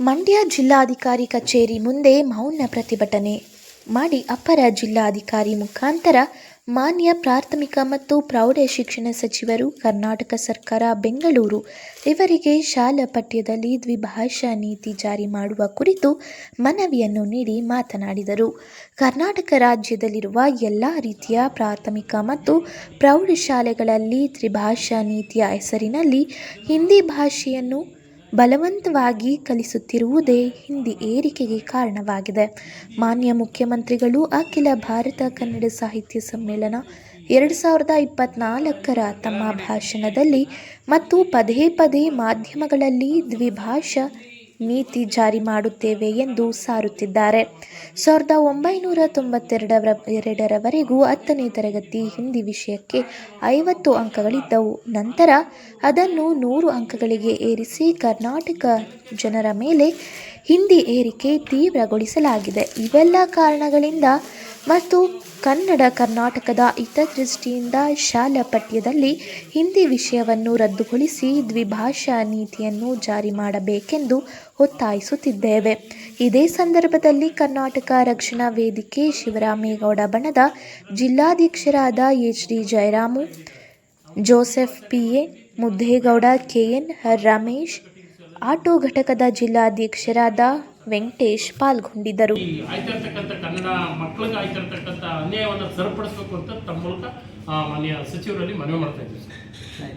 ಮಂಡ್ಯ ಜಿಲ್ಲಾಧಿಕಾರಿ ಕಚೇರಿ ಮುಂದೆ ಮೌನ ಪ್ರತಿಭಟನೆ. ಮಾಡಿ ಅಪರ ಜಿಲ್ಲಾಧಿಕಾರಿ ಮುಖಾಂತರ ಮಾನ್ಯ ಪ್ರಾಥಮಿಕ ಮತ್ತು ಪ್ರೌಢ ಶಿಕ್ಷಣ ಸಚಿವರು ಕರ್ನಾಟಕ ಸರ್ಕಾರ ಬೆಂಗಳೂರು ಇವರಿಗೆ ಶಾಲಾ ಪಠ್ಯದಲ್ಲಿ ದ್ವಿಭಾಷಾ ನೀತಿ ಜಾರಿ ಮಾಡುವ ಕುರಿತು ಮನವಿಯನ್ನು ನೀಡಿ ಮಾತನಾಡಿದರು. ಕರ್ನಾಟಕ ರಾಜ್ಯದಲ್ಲಿರುವ ಎಲ್ಲ ರೀತಿಯ ಪ್ರಾಥಮಿಕ ಮತ್ತು ಪ್ರೌಢಶಾಲೆಗಳಲ್ಲಿ ತ್ರಿಭಾಷಾ ನೀತಿಯ ಹೆಸರಿನಲ್ಲಿ ಹಿಂದಿ ಭಾಷೆಯನ್ನು ಬಲವಂತವಾಗಿ ಕಲಿಸುತ್ತಿರುವುದೇ ಹಿಂದಿ ಏರಿಕೆಗೆ ಕಾರಣವಾಗಿದೆ. ಮಾನ್ಯ ಮುಖ್ಯಮಂತ್ರಿಗಳು ಅಖಿಲ ಭಾರತ ಕನ್ನಡ ಸಾಹಿತ್ಯ ಸಮ್ಮೇಳನ ಎರಡು ಸಾವಿರದ ಇಪ್ಪತ್ನಾಲ್ಕರ ತಮ್ಮ ಭಾಷಣದಲ್ಲಿ ಮತ್ತು ಪದೇ ಪದೇ ಮಾಧ್ಯಮಗಳಲ್ಲಿ ದ್ವಿಭಾಷಾ ನೀತಿ ಜಾರಿ ಮಾಡುತ್ತೇವೆ ಎಂದು ಸಾರುತ್ತಿದ್ದಾರೆ. ಸಾವಿರದ ಒಂಬೈನೂರ ತೊಂಬತ್ತೆರಡರ, ಎರಡರವರೆಗೂ ಹತ್ತನೇ ತರಗತಿ ಹಿಂದಿ ವಿಷಯಕ್ಕೆ ಐವತ್ತು ಅಂಕಗಳಿದ್ದವು. ನಂತರ ಅದನ್ನು ನೂರು ಅಂಕಗಳಿಗೆ ಏರಿಸಿ ಕರ್ನಾಟಕ ಜನರ ಮೇಲೆ ಹಿಂದಿ ಏರಿಕೆ ತೀವ್ರಗೊಳಿಸಲಾಗಿದೆ. ಇವೆಲ್ಲ ಕಾರಣಗಳಿಂದ ಮತ್ತು ಕನ್ನಡ ಕರ್ನಾಟಕದ ಹಿತದೃಷ್ಟಿಯಿಂದ ಶಾಲಾ ಪಠ್ಯದಲ್ಲಿ ಹಿಂದಿ ವಿಷಯವನ್ನು ರದ್ದುಗೊಳಿಸಿ ದ್ವಿಭಾಷಾ ನೀತಿಯನ್ನು ಜಾರಿ ಮಾಡಬೇಕೆಂದು ಒತ್ತಾಯಿಸುತ್ತಿದ್ದೇವೆ. ಇದೇ ಸಂದರ್ಭದಲ್ಲಿ ಕರ್ನಾಟಕ ರಕ್ಷಣಾ ವೇದಿಕೆ ಶಿವರಾಮೇಗೌಡ ಬಣದ ಜಿಲ್ಲಾಧ್ಯಕ್ಷರಾದ H D Jayaramu, Joseph P. A. Muddegowda K N Ramesh, auto ಘಟಕದ ಜಿಲ್ಲಾಧ್ಯಕ್ಷರಾದ ವೆಂಕಟೇಶ್ ಪಾಲ್ಗೊಂಡಿದ್ದರು. ಆಯ್ತಿರ್ತಕ್ಕಂಥ ಕನ್ನಡ ಮಕ್ಕಳಿಗೆ ಆಯ್ತಿರ್ತಕ್ಕಂಥ ಅನ್ಯಾಯವನ್ನು ಸರಿಪಡಿಸಬೇಕು ಅಂತ ತಮ್ಮ ಮೂಲಕ ಮಾನ್ಯ ಸಚಿವರಲ್ಲಿ ಮನವಿ ಮಾಡ್ತಾ ಇದ್ದೀವಿ ಸರ್.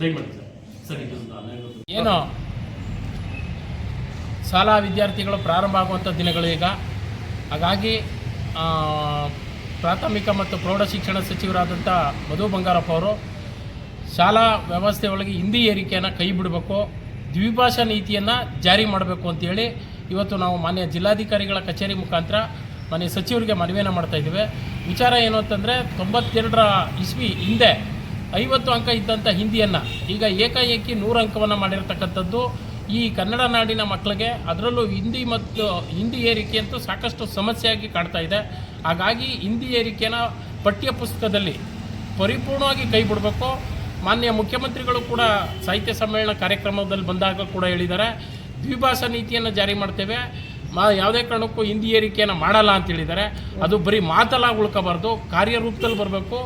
ದಯಮಾಡಿ ಸರ್. ಸರಿ ಏನು? ಶಾಲಾ ವಿದ್ಯಾರ್ಥಿಗಳು ಪ್ರಾರಂಭ ಆಗುವಂಥ ದಿನಗಳು ಈಗ. ಹಾಗಾಗಿ ಆ, ಪ್ರಾಥಮಿಕ ಮತ್ತು ಪ್ರೌಢ ಶಿಕ್ಷಣ ಸಚಿವರಾದಂಥ ಮಧು ಬಂಗಾರಪ್ಪ ಅವರು ಶಾಲಾ ವ್ಯವಸ್ಥೆ ಒಳಗೆ ಹಿಂದಿ ಏರಿಕೆಯನ್ನು ಕೈ ಬಿಡಬೇಕು ದ್ವಿಭಾಷಾ ನೀತಿಯನ್ನು ಜಾರಿ ಮಾಡಬೇಕು ಅಂತೇಳಿ ಇವತ್ತು ನಾವು ಮಾನ್ಯ ಜಿಲ್ಲಾಧಿಕಾರಿಗಳ ಕಚೇರಿ ಮುಖಾಂತರ ಮಾನ್ಯ ಸಚಿವರಿಗೆ ಮನವಿಯನ್ನು ಮಾಡ್ತಾ ಇದ್ದೀವಿ. ವಿಚಾರ ಏನು ಅಂತಂದರೆ ತೊಂಬತ್ತೆರಡರ ಇಸ್ವಿ ಹಿಂದೆ ಐವತ್ತು ಅಂಕ ಇದ್ದಂಥ ಹಿಂದಿಯನ್ನು ಈಗ ಏಕಾಏಕಿ ನೂರು ಅಂಕವನ್ನು ಮಾಡಿರತಕ್ಕಂಥದ್ದು ಈ ಕನ್ನಡ ನಾಡಿನ ಮಕ್ಕಳಿಗೆ ಅದರಲ್ಲೂ ಹಿಂದಿ ಮತ್ತು ಹಿಂದಿ ಏರಿಕೆ ಅಂತೂ ಸಾಕಷ್ಟು ಸಮಸ್ಯೆಯಾಗಿ ಕಾಣ್ತಾ ಇದೆ. ಹಾಗಾಗಿ ಹಿಂದಿ ಏರಿಕೆನ ಪಠ್ಯ ಪುಸ್ತಕದಲ್ಲಿ ಪರಿಪೂರ್ಣವಾಗಿ ಕೈ ಬಿಡಬೇಕು. ಮಾನ್ಯ ಮುಖ್ಯಮಂತ್ರಿಗಳು ಕೂಡ ಸಾಹಿತ್ಯ ಸಮ್ಮೇಳನ ಕಾರ್ಯಕ್ರಮದಲ್ಲಿ ಬಂದಾಗ ಕೂಡ ಹೇಳಿದ್ದಾರೆ. ದ್ವಿಭಾಷಾ ನೀತಿಯನ್ನು ಜಾರಿ ಮಾಡ್ತೇವೆ. ಮಾ ಯಾವುದೇ ಕಾರಣಕ್ಕೂ ಹಿಂದಿ ಏರಿಕೆಯನ್ನು ಮಾಡಲ್ಲ ಅಂತ ಹೇಳಿದ್ದಾರೆ. ಅದು ಬರೀ ಮಾತಲ್ಲಾಗಿ ಉಳ್ಕೋಬಾರ್ದು, ಕಾರ್ಯರೂಪದಲ್ಲಿ ಬರಬೇಕು,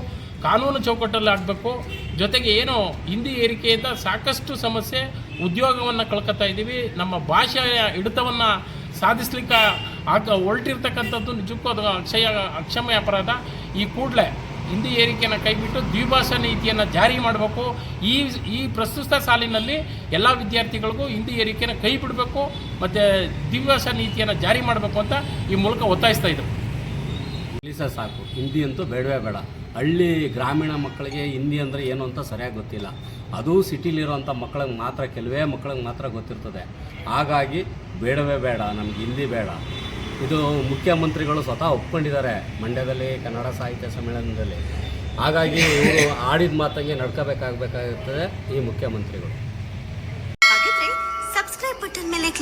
ಕಾನೂನು ಚೌಕಟ್ಟಲ್ಲಿ ಆಗಬೇಕು. ಜೊತೆಗೆ ಏನು ಹಿಂದಿ ಏರಿಕೆಯಿಂದ ಸಾಕಷ್ಟು ಸಮಸ್ಯೆ ಉದ್ಯೋಗವನ್ನು ಕಳ್ಕೊತಾ ಇದ್ದೀವಿ. ನಮ್ಮ ಭಾಷೆಯ ಹಿಡಿತವನ್ನು ಸಾಧಿಸ್ಲಿಕ್ಕೆ ಆಗ ಹೊರಟಿರ್ತಕ್ಕಂಥದ್ದು ನಿಜಕ್ಕೂ ಅದು ಅಕ್ಷಯ, ಅಕ್ಷಮ್ಯ ಅಪರಾಧ. ಈ ಕೂಡಲೇ ಹಿಂದಿ ಏರಿಕೆಯನ್ನು ಕೈಬಿಟ್ಟು ದ್ವಿಭಾಷಾ ನೀತಿಯನ್ನು ಜಾರಿ ಮಾಡಬೇಕು. ಈ ಈ ಪ್ರಸ್ತುತ ಸಾಲಿನಲ್ಲಿ ಎಲ್ಲ ವಿದ್ಯಾರ್ಥಿಗಳಿಗೂ ಹಿಂದಿ ಏರಿಕೆಯನ್ನು ಕೈ ಬಿಡಬೇಕು ಮತ್ತು ದಿವ್ಯಾಸ ನೀತಿಯನ್ನು ಜಾರಿ ಮಾಡಬೇಕು ಅಂತ ಈ ಮೂಲಕ ಒತ್ತಾಯಿಸ್ತಾ ಇದ್ದರು ಇಂಗ್ಲೀಷ ಸಾಕು. ಹಿಂದಿ ಅಂತೂ ಬೇಡವೇ ಬೇಡ. ಹಳ್ಳಿ ಗ್ರಾಮೀಣ ಮಕ್ಕಳಿಗೆ ಹಿಂದಿ ಅಂದರೆ ಏನು ಅಂತ ಸರಿಯಾಗಿ ಗೊತ್ತಿಲ್ಲ. ಅದು ಸಿಟಿಲಿರೋಂಥ ಮಕ್ಕಳಿಗೆ ಮಾತ್ರ, ಕೆಲವೇ ಮಕ್ಕಳಿಗೆ ಮಾತ್ರ ಗೊತ್ತಿರ್ತದೆ. ಹಾಗಾಗಿ ಬೇಡವೇ ಬೇಡ, ನಮ್ಗೆ ಹಿಂದಿ ಬೇಡ. ಇದು ಮುಖ್ಯಮಂತ್ರಿಗಳು ಸ್ವತಃ ಒಪ್ಕೊಂಡಿದ್ದಾರೆ ಮಂಡ್ಯದಲ್ಲಿ, ಕನ್ನಡ ಸಾಹಿತ್ಯ ಸಮ್ಮೇಳನದಲ್ಲಿ. ಹಾಗಾಗಿ ಇವರು ಆಡಿದ ಮಾತಂಗೆ ನಡ್ಕೋಬೇಕಾಗಬೇಕಾಗುತ್ತದೆ ಈ ಮುಖ್ಯಮಂತ್ರಿಗಳು ಹಾಗಿದ್ರೆ ಸಬ್ಸ್ಕ್ರೈಬ್ ಬಟನ್ ಮೇಲೆ